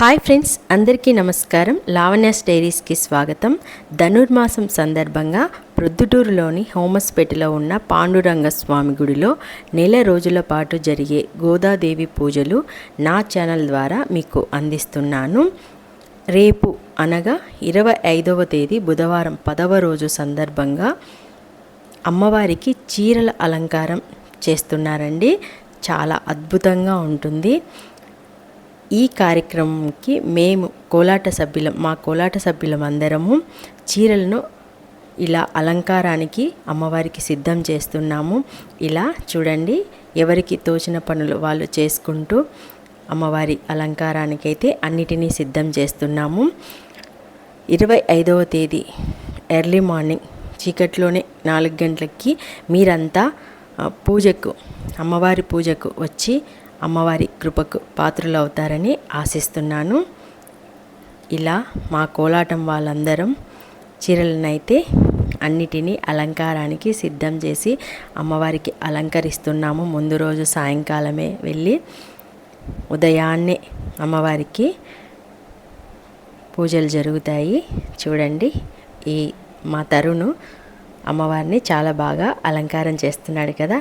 Hi friends అందరికీ నమస్కారం. లావణ్యాస్ డైరీస్కి స్వాగతం. ధనుర్మాసం సందర్భంగా ప్రొద్దుటూరులోని హోమస్పేటలో ఉన్న పాండురంగ స్వామి గుడిలో నెల రోజుల పాటు జరిగే గోదాదేవి పూజలు నా ఛానల్ ద్వారా మీకు అందిస్తున్నాను. రేపు అనగా ఇరవై ఐదవ తేదీ బుధవారం పదవ రోజు సందర్భంగా అమ్మవారికి చీరల అలంకారం చేస్తున్నారండి. చాలా అద్భుతంగా ఉంటుంది. ఈ కార్యక్రమంకి మేము కోలాట సభ్యులం మా కోలాట సభ్యులం అందరము చీరలను ఇలా అలంకారానికి అమ్మవారికి సిద్ధం చేస్తున్నాము. ఇలా చూడండి ఎవరికి తోచిన పనులు వాళ్ళు చేసుకుంటూ అమ్మవారి అలంకారానికైతే అన్నిటినీ సిద్ధం చేస్తున్నాము. ఇరవై ఐదవ తేదీ ఎర్లీ మార్నింగ్ చీకట్లోనే నాలుగు గంటలకి మీరంతా పూజకు అమ్మవారి పూజకు వచ్చి అమ్మవారి కృపకు పాత్రలు అవుతారని ఆశిస్తున్నాను. ఇలా మా కోలాటం వాళ్ళందరం చీరలనైతే అన్నిటినీ అలంకారానికి సిద్ధం చేసి అమ్మవారికి అలంకరిస్తున్నాము. ముందు రోజు సాయంకాలమే వెళ్ళి ఉదయాన్నే అమ్మవారికి పూజలు జరుగుతాయి. చూడండి ఈ మా తరుణు అమ్మవారిని చాలా బాగా అలంకారం చేస్తున్నాడు కదా.